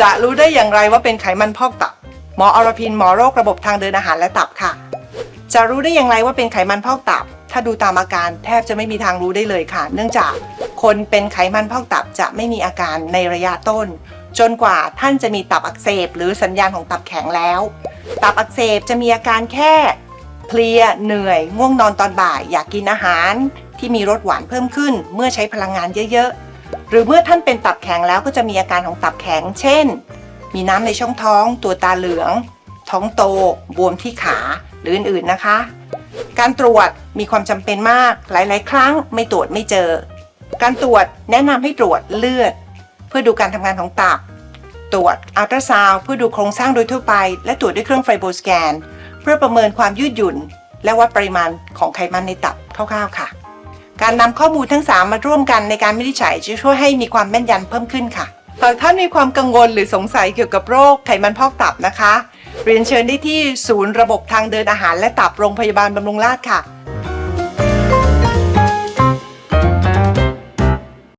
จะรู้ได้อย่างไรว่าเป็นไขมันพอกตับ หมออรพินหมอโรคระบบทางเดินอาหารและตับค่ะ จะรู้ได้อย่างไรว่าเป็นไขมันพอกตับ ถ้าดูตามอาการแทบจะไม่มีทางรู้ได้เลยค่ะ เนื่องจากคนเป็นไขมันพอกตับจะไม่มีอาการในระยะต้น จนกว่าท่านจะมีตับอักเสบ หรือสัญญาณของตับแข็งแล้ว ตับอักเสบจะมีอาการแค่เพลียเหนื่อย ง่วงนอนตอนบ่าย อยากกินอาหารที่มีรสหวานเพิ่มขึ้น เมื่อใช้พลังงานเยอะๆ หรือเมื่อท่านเป็นตับแข็งแล้วก็จะมีอาการของตับแข็ง เช่น มีน้ำในช่องท้อง ตัวตาเหลือง ท้องโต บวมที่ขา หรืออื่นๆนะคะ การตรวจมีความจำเป็นมาก หลายๆ ครั้งไม่ตรวจไม่เจอ การตรวจแนะนำให้ตรวจเลือด เพื่อดูการทำงานของตับ ตรวจอัลตราซาวด์เพื่อดูโครงสร้างโดยทั่วไป และตรวจด้วยเครื่องไฟโบสแกน เพื่อประเมินความยืดหยุ่น และวัดปริมาณของไขมันในตับคร่าวๆค่ะ การนำข้อมูลทั้ง 3 มาร่วมกันในการวินิจฉัยจะช่วยให้มีความแม่นยำเพิ่มขึ้นค่ะหากท่านมีความกังวลหรือสงสัยเกี่ยวกับโรคไขมันพอกตับนะคะ เรียนเชิญได้ที่ศูนย์ระบบทางเดินอาหารและตับโรงพยาบาลบำรุงราษฎร์ค่ะ